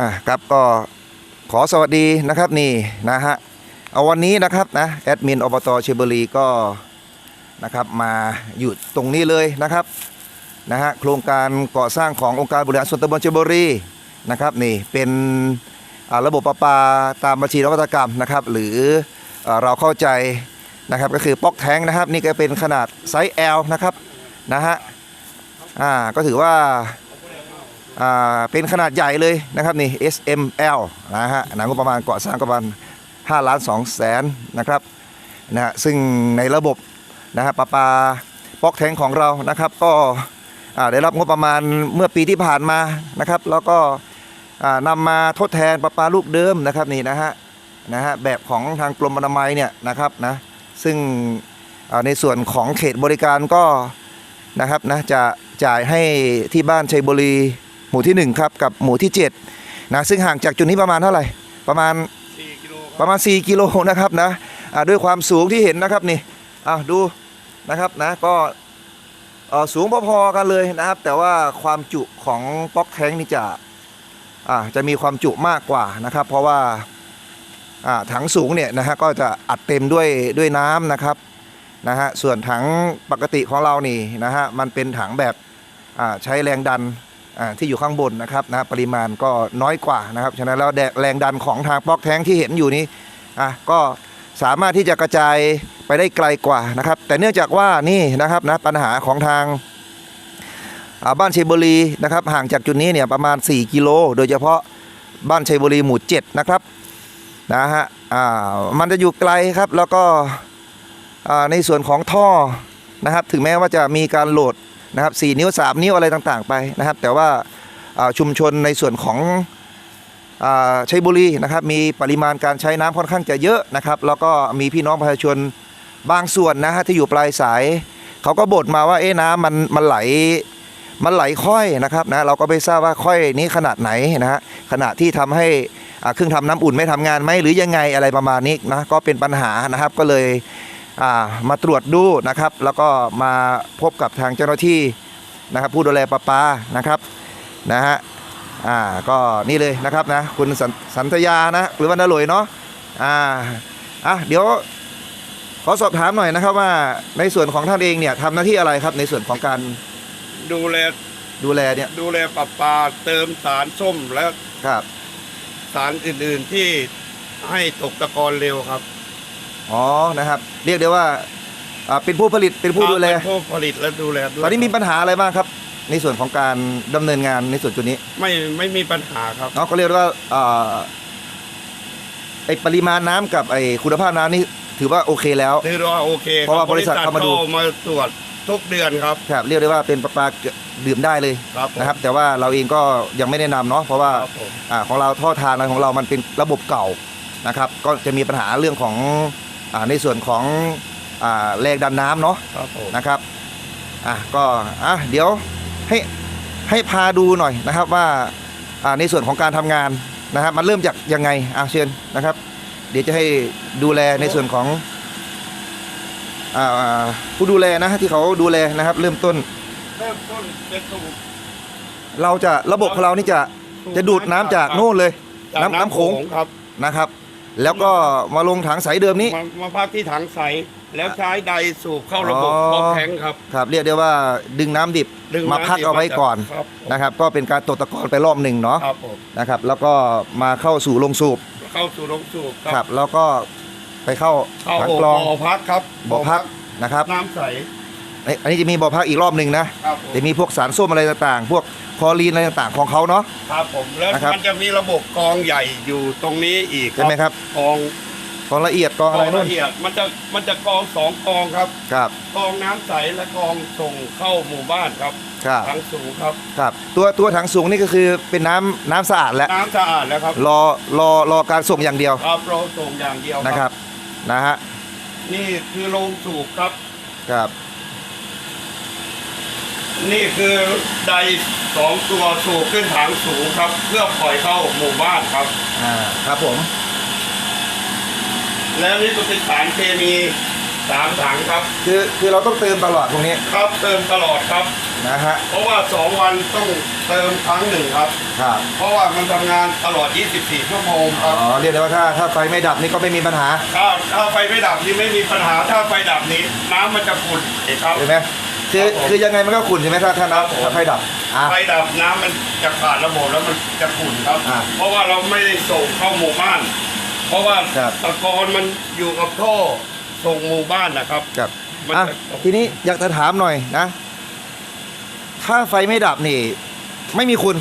อะครับก็ขอสวัสดีนะครับนี่นะฮะเอาวันนี้นะครับนะแอดมินอบตเชยบุรีก็นะครับมาอยู่ตรงนี้เลยนะครับนะฮะโครงการก่อสร้างขององค์การบริหารส่วนตำบลเชยบุรีนะครับนี่เป็นอ่าระบบประปาตามบัญชีนวัตกรรมนะครับ หรือเอ่อเราเข้าใจนะครับก็คือป๊อกแทงนะครับ นี่ก็เป็นขนาดไซส์ L นะครับนะฮะอ่าก็ถือว่า เป็นขนาดใหญ่เลยนะครับนี่ SML นะฮะหนังงบประมาณก่อสร้างก็ประมาณ5ล้าน2แสนนะครับนะฮะซึ่งในระบบนะฮะปลาปลาปอกแทงของเรานะครับ ก็ได้รับงบประมาณเมื่อปีที่ผ่านมานะครับ แล้วก็นำมาทดแทนปลาปลาลูกเดิมนะครับนี่นะฮะนะฮะแบบของทางกรมอนามัยเนี่ยนะครับนะซึ่งในส่วนของเขตบริการก็นะครับนะจะจ่ายให้ที่บ้านชัยบุรี หมู่ที่ 1 ครับ กับหมู่ที่7นะซึ่งห่างจากจุดนี้ประมาณเท่าไหร่ ประมาณ4กิโลประมาณ 4 กิโลนะครับนะอ่าด้วยความสูงที่เห็นนะครับนี่อ้าวดูนะครับนะก็เอ่อสูงพอๆกันเลยนะครับ แต่ว่าความจุของป๊อกแท้งนี่จะอ่าจะมีความจุมากกว่านะครับ เพราะว่าอ่าถังสูงเนี่ยนะฮะก็จะอัดเต็มด้วยด้วยน้ำนะครับนะฮะส่วนถังปกติของเรานี่นะฮะมันเป็นถังแบบอ่าใช้แรงดันอ่า ที่อยู่ข้างบนนะครับนะปริมาณก็น้อยกว่านะครับฉะนั้นแล้วแแรงดันของทางปลอกแท้งที่เห็นอยู่นี้อะก็สามารถที่จะกระจายไปได้ไกลกว่านะครับ แต่เนื่องจากว่านี่นะครับนะปัญหาของทางบ้านชัยบุรีนะครับห่างจากจุดนี้เนี่ยประมาณ 4 กิโล โดยเฉพาะบ้านชัยบุรีหมู่7นะครับนะฮะอ่ามันจะอยู่ไกลครับแล้วก็ในส่วนของท่อนะครับถึงแม้ว่าจะมีการโหลด นะครับ4นิ้ว 3 นิ้วอะไรต่างๆไปนะครับ แต่ว่าชุมชนในส่วนของอชัยบุรีนะครับ มีปริมาณการใช้น้ำค่อนข้างจะเยอะนะครับ แล้วก็มีพี่น้องประชาชนบางส่วนนะฮะที่อยู่ปลายสายเขาก็บ่นมาว่าเอ๊ะน้ำมันมันไหลมันไหลค่อยนะครับนะเราก็ไม่ทราบว่าค่อยนี้ขนาดไหนนะฮะขณะที่ทำให้เครื่องทำน้ำอุ่นไม่ทำงานไหมหรือยังไงอะไรประมาณนี้นะก็เป็นปัญหานะครับก็เลย มาตรวจดูนะครับ แล้วก็มาพบกับทางเจ้าหน้าที่นะครับ ผู้ดูแลประปานะครับนะฮะอ่าก็นี่เลยนะครับนะคุณสันสันทยานะหรือว่านลอยเนาะอ่าอะเดี๋ยวขอสอบถามหน่อยนะครับว่าในส่วนของท่านเองเนี่ยทำหน้าที่อะไรครับในส่วนของการดูแลดูแลเนี่ยดูแลปลาปลาเติมสารส้มและครับ สารอื่นๆที่ให้ตกตะกอนเร็วครับ อ๋อนะครับเรียกได้ว่าอ่าเป็นผู้ผลิตเป็นผู้ดูแล เป็นผู้ผลิตและดูแลด้วยตอนนี้มีปัญหาอะไรบ้างครับ ในส่วนของการดำเนินงานในส่วนจุดนี้ไม่ไม่มีปัญหาครับ เนาะก็เรียกว่าอ่าไอปริมาณน้ำกับไอคุณภาพน้ำนี่ถือว่าโอเคแล้ว ถือว่าโอเคเพราะว่าบริษัทเข้ามาดู เข้ามาตรวจทุกเดือนครับ ครับเรียกได้ว่าเป็นประปาดื่มได้เลยครับผมนะครับ แต่ว่าเราเองก็ยังไม่แนะนำเนาะเพราะว่าครับผม อ่าของเราท่อทางอะไรของเรามันเป็นระบบเก่านะครับ ก็จะมีปัญหาเรื่องของ อ่าในส่วนของอ่าแรงดันน้ำเนาะครับผมนะครับอะก็อะเดี๋ยวให้ให้พาดูหน่อยนะครับว่าอ่าในส่วนของการทำงานนะครับ มันเริ่มจากยังไงอะเชิญนะครับ เดี๋ยวจะให้ดูแลในส่วนของอ่าผู้ดูแลนะที่เขาดูแลนะครับ เริ่มต้น เริ่มต้นเป็นสูบ เราจะระบบของเรานี่จะจะดูดน้ำจากโน่นเลย จากน้ำน้ำโขง ครับนะครับ แล้วก็มาลงถังใสเดิมนี้ มามาพักที่ถังใส แล้วใช้ใดสูบเข้าระบบอ๋อบล็อกแทงครับ ครับ เรียกได้ว่าดึงน้ำดิบดึงมาน้ำพักดิบเอาไว้มาจากก่อนครับ นะครับ ก็เป็นการตกตะกอนไปรอบหนึ่งเนาะครับผมนะครับ แล้วก็มาเข้าสู่ลงสูบเข้าสู่โรงสูบครับแล้วก็ไปเข้าเข้าถังโอ่กรองบ่อพักครับบ่อพักนะครับ น้ำใส เอ้ยอันนี้จะมีบ่อพักอีกรอบหนึ่งนะ ครับผมจะมีพวกสารส้มอะไรต่างๆ พวกคลอรีนอะไรต่างๆของเขาเนาะ ครับผมแล้วนะครับมันจะมีระบบกรองใหญ่อยู่ตรงนี้อีกใช่ไหมครับ กรองของละเอียดกองกอะรไรองนู่นละเอียดมันจะมันจะกรองสองกรองครับครับกรองน้ำใสและกรองส่งเข้าหมู่บ้านครับครับถังสูงครับ ครับ ตัวตัวถังสูงนี่ก็คือเป็นน้ำน้ำสะอาดแล้วน้ำสะอาดแล้วครับรอรอรอการส่งอย่างเดียวครับเราส่งอย่างเดียวนะครับนะฮะนี่คือโรงสูบครับ ครับ นี่คือไดสองตัวสูบขึ้นถังสูงครับ เพื่อปล่อยเข้าหมู่บ้านครับ อ่าครับผม แล้วนี่ก็เป็นสารเคมีสามถังครับ คือคือเราต้องเติมตลอดตรงนี้ครับเติมตลอดครับ นะฮะเพราะว่าสองวันต้องเติมครั้งหนึ่งครับ ครับเพราะว่ามันทำงานตลอด 24 ชั่วโมงคอ๋รับอเรียกได้ว่าถ้าถ้าไฟไม่ดับนี่ก็ไม่มีปัญหาถ้าถ้าไฟไม่ดับนี่ไม่มีปัญหาถ้าไฟดับนี่น้ำมันจะขุ่นเองครับ เห็นไหม คือครับผมคือยังไงมันก็ขุ่นใช่ไหมถ้าถ้าครับผมน้ำถ้าไฟดับอะ ไฟดับน้ำมันจะขาดระบบแล้วมันจะขุ่นครับ อ่าเพราะว่าเราไม่ได้ส่งเข้าหมู่บ้าน เพราะว่าครับตะกอนมันอยู่กับท่อส่งหมู่บ้านนะครับครับ มันอะจะทีนี้อยากจะถามหน่อยนะ ถ้าไฟไม่ดับนี่ ไม่มีคุณ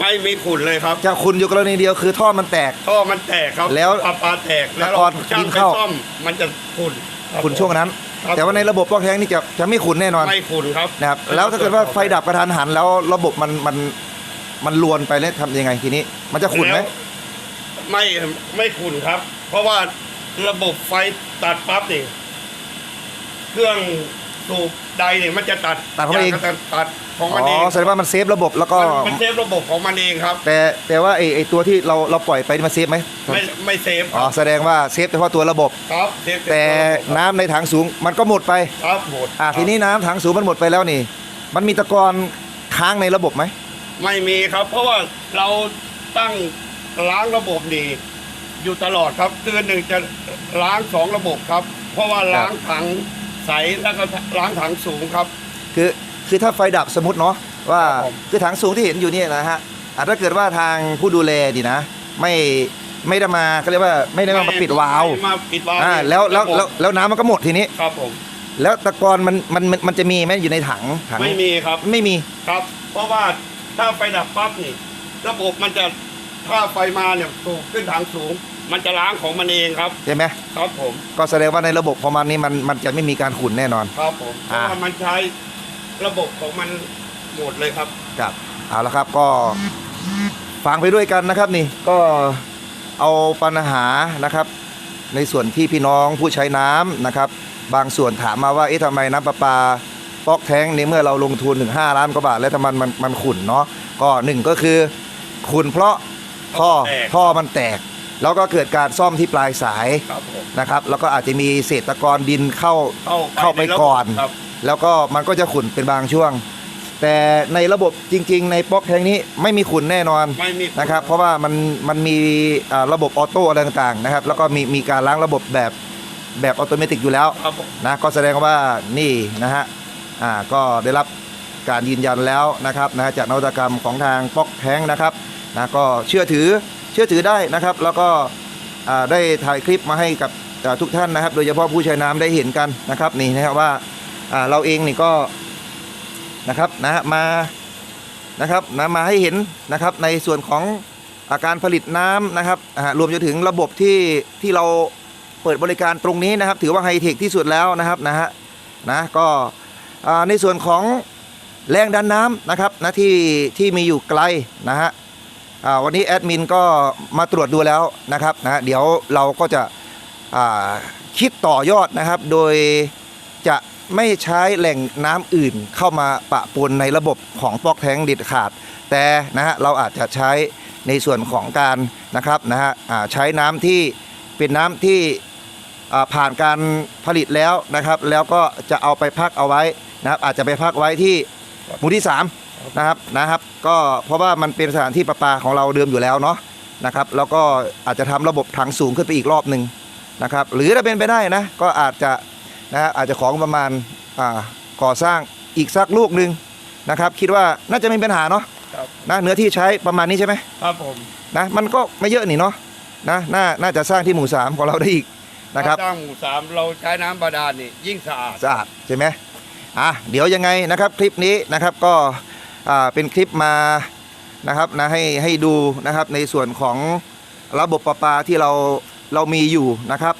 ไม่มีขุ่นเลยครับ จะคุณอยู่กรณีเดียวคือท่อมันแตก ท่อมันแตกครับแล้วปลาปลาแตกแล้วตะกอนช่าดิงนไปเข้า ซ่อมมันจะขุ่นรับคุณช่วงนั้น ครับ แต่ว่าในระบบปลั๊กแท้งนี่จะจะไม่ขุนแน่นอนไม่ขุ่นครับนะครับแล้วถ้าเกิดว่าไฟดับกระทันหันแล้วระบบมันมันมันลวนไปแล้วทำยังไงทีนี้ มันจะขุนไหมแล้วไม่ไม่ขุ่นครับ เพราะว่าระบบไฟตัดปั๊บนี่เครื่อง สูบใดเนี่ยมันจะตัดตัดของมันเอง ยางก็ตัดของอ๋มันเองอแสดงว่ามันเซฟระบบแล้วก็ มันมันเซฟระบบของมันเองครับ แต่แต่ว่าไอไอตัวที่เราเราปล่อยไปนี่มันเซฟไหมไม่ไม่เซฟคอ๋อรับแสดงว่าเซฟเฉพาะตัวระบบ ครับเซฟแต่น้น้ำในถังสูงมันก็หมดไปครับหมดอะครับทีนี้น้ำถังสูงมันหมดไปแล้วนี่ มันมีตะกอนค้างในระบบไหมไม่มีครับ เพราะว่าเราตั้งล้างระบบนี่อยู่ตลอดครับเดือนหนึ่งจะล้างสองระบบครับ เพราะว่าล้างถัง ใสแล้วก็ล้างถังสูงครับ คือคือถ้าไฟดับสมมติเนาะว่าครับผม คือถังสูงที่เห็นอยู่เนี่ยนะฮะอะถ้าเกิดว่าทางผู้ดูแลดีนะ ไม่ไม่ได้มาก็เรียกว่าไม่ได้มาปิดวาล์วไม่มาปิดวาล์วอ่าแล้วแล้วระบบแล้วแล้วน้ำมันก็หมดทีนี้ ครับผมแล้วตะกอนมันมันมันมันจะมีไหมอยู่ในถังถังไม่มีครับ ไม่มี ครับ เพราะว่าถ้าไฟดับปั๊บนี่ ระบบมันจะถ้าไฟมาเนี่ยสูบขึ้นถังสูง มันจะล้างของมันเองครับ ใช่ไหมครับผมก็แสดงว่าในระบบของมันนี่มันมันจะไม่มีการขุ่นแน่นอน ครับผมเพอ่าราะว่ามันใช้ระบบของมันหมดเลยครับ ครับเอาละครับก็ฟังไปด้วยกันนะครับนี่ก็เอาปัญหานะครับ ในส่วนที่พี่น้องผู้ใช้น้ำนะครับ บางส่วนถามมาว่าเอ๊ะทำไมน้ำประปาปอกแท้งในเมื่อเราลงทุนถึง 5 ล้านกว่าบาท แล้วทำไมมันมันขุ่นเนาะก็หนึ่งก็คือขุ่นเพราะท่อแตกท่อมันแตก แล้วก็เกิดการซ่อมที่ปลายสายครับผม นะครับ แล้วก็อาจจะมีเศษตะกอนดินเข้าเข้าเข้าไปในระบบก่อน ครับ แล้วก็มันก็จะขุ่นเป็นบางช่วง แต่ในระบบจริง ๆ ในปลั๊กแทงนี้ไม่มีขุ่นแน่นอนไม่มีนะครับ เพราะว่ามันมันมีอ่าระบบออโต้อะไรต่างๆนะครับ แล้วก็มีมีการล้างระบบแบบแบบออโตเมติกอยู่แล้ว ครับผมนะก็แสดงว่านี่นะฮะอ่าก็ได้รับการยืนยันแล้วนะครับนะจากนวัตกรรมของทางปลั๊กแทงนะครับนะก็เชื่อถือ เชื่อถือได้นะครับ แล้วก็ได้ถ่ายคลิปมาให้กับทุกท่านนะครับ โดยเฉพาะผู้ใช้น้ำได้เห็นกันนะครับนี่นะครับว่าเราเองนี่ก็นะครับนะมานะครับนะมาให้เห็นนะครับในส่วนของอาการผลิตน้ำนะครับรวมจนถึงระบบที่ที่เราเปิดบริการตรงนี้นะครับ ถือว่าไฮเทคที่สุดแล้วนะครับนะฮะนะก็ในส่วนของแรงดันน้ำนะครับนะที่ที่มีอยู่ไกลนะฮะ วันนี้แอดมินก็มาตรวจดูแล้วนะครับนะเดี๋ยวเราก็จะคิดต่อยอดนะครับ โดยจะไม่ใช้แหล่งน้ำอื่นเข้ามาปะปนในระบบของปอกแทงด็ดขาด แต่นะฮะเราอาจจะใช้ในส่วนของการนะครับนะฮะใช้น้ำที่เป็นน้ำที่ผ่านการผลิตแล้วนะครับ แล้วก็จะเอาไปพักเอาไว้นะครับอาจจะไปพักไว้ที่หมู่ที่ 3 นะครับนะครับ ก็เพราะว่ามันเป็นสถานที่ประปาของเราเดิมอยู่แล้วเนาะนะครับ แล้วก็อาจจะทำระบบถังสูงขึ้นไปอีกรอบหนึ่งนะครับ หรือถ้าเป็นไปได้นะก็อาจจะนะฮะอาจจะของประมาณอ่าก่อสร้างอีกสักลูกหนึ่งนะครับ คิดว่าน่าจะไม่มีปัญหาเนาะครับนะเนื้อที่ใช้ประมาณนี้ใช่ไหมครับผมนะมันก็ไม่เยอะนี่เนาะนะน่าน่าจะสร้างที่หมู่สามของเราได้อีกนะครับถ้าสร้างหมู่สามเราใช้น้ำบาดาลนี่ยิ่งสะอาดสะอาดใช่ไหมอะเดี๋ยวยังไงนะครับคลิปนี้นะครับก็อ่า เป็นคลิปมานะครับนะให้ให้ดูนะครับในส่วนของระบบประปาที่เราเรามีอยู่นะครับ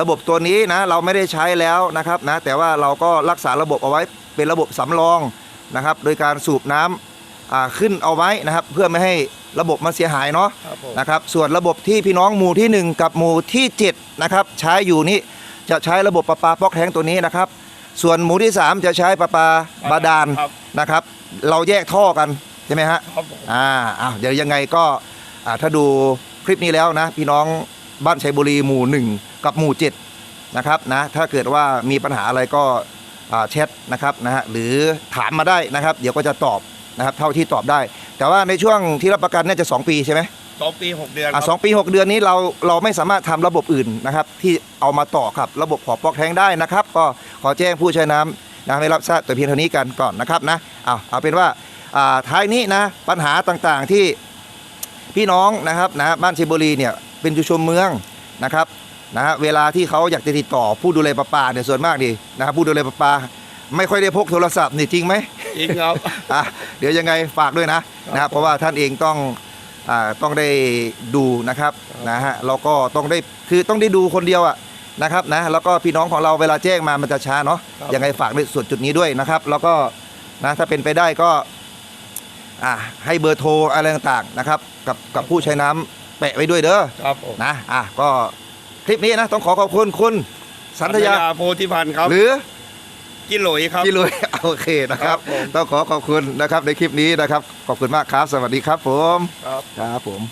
ระบบตัวนี้นะเราไม่ได้ใช้แล้วนะครับนะแต่ว่าเราก็รักษาระบบเอาไว้เป็นระบบสำรองนะครับ โดยการสูบน้ำขึ้นเอาไว้นะครับ เพื่อไม่ให้ระบบมันเสียหายเนาะนะครับส่วนระบบที่พี่น้องหมู่ที่ 1 กับหมู่ที่7นะครับใช้อยู่นี่จะใช้ระบบประปาปอกแท้งตัวนี้นะครับ ส่วนหมู่ที่ 3 จะใช้ประปาบาดาลครับ นะครับ เราแยกท่อกันใช่ไหมฮะครับผมอ่าอ้าวเดี๋ยวยังไงก็อ่าถ้าดูคลิปนี้แล้วนะ พี่น้องบ้านชัยบุรีหมู่ 1 กับหมู่ 7 นะครับนะถ้าเกิดว่ามีปัญหาอะไรก็อ่าแชทนะครับนะฮะหรือถามมาได้นะครับ เดี๋ยวก็จะตอบนะครับเท่าที่ตอบได้ แต่ว่าในช่วงที่รับประกันเนี่ยจะ 2 ปีใช่ไหม สองปีหกเดือนคอะรับสองปี6เดือนนี้เราเราไม่สามารถทำระบบอื่นนะครับ ที่เอามาต่อครับระบบขอปลอกแทงได้นะครับ ก็ขอแจ้งผู้ใช้น้ำนะให้รับทราบแต่เพียงเท่านี้กันก่อนนะครับนะเอาเอาเป็นว่าอ่าท้ายนี้นะปัญหาต่างๆที่พี่น้องนะครับนะบ้านเชยบุรีเนี่ยเป็นชุมชนเมืองนะครับนะฮะเวลาที่เขาอยากจะติดต่อผู้ดูแลประปาเนี่ยส่วนมากดีนะครับผู้ดูแลประปา ไม่ค่อยได้พกโทรศัพท์นี่จริงไหม จริงครับ อะเดี๋ยวยังไงฝากด้วยนะนะครับเพราะว่าท่านเองต้องอ่า ต้องได้ดูนะครับนะฮะแล้วก็ต้องได้คือต้องได้ดูคนเดียวอะนะครับนะแล้วก็พี่น้องของเราเวลาแจ้งมามันจะช้าเนาะครับยังไงฝากในส่วนจุดนี้ด้วยนะครับ แล้วก็นะถ้าเป็นไปได้ก็อ่าให้เบอร์โทรอะไรต่างๆนะครับกับกับผู้ใช้น้ำแปะไว้ด้วยเด้อครับผมนะอะก็คลิปนี้นะต้องขอขอบคุณคุณสันทยาโพธิพันธ์ครับหรือ กิโลยครับ พี่ลุย โอเคนะครับ ครับผม ต้องขอขอบคุณนะครับในคลิปนี้นะครับ ขอบคุณมากครับ สวัสดีครับผม ครับ ครับผม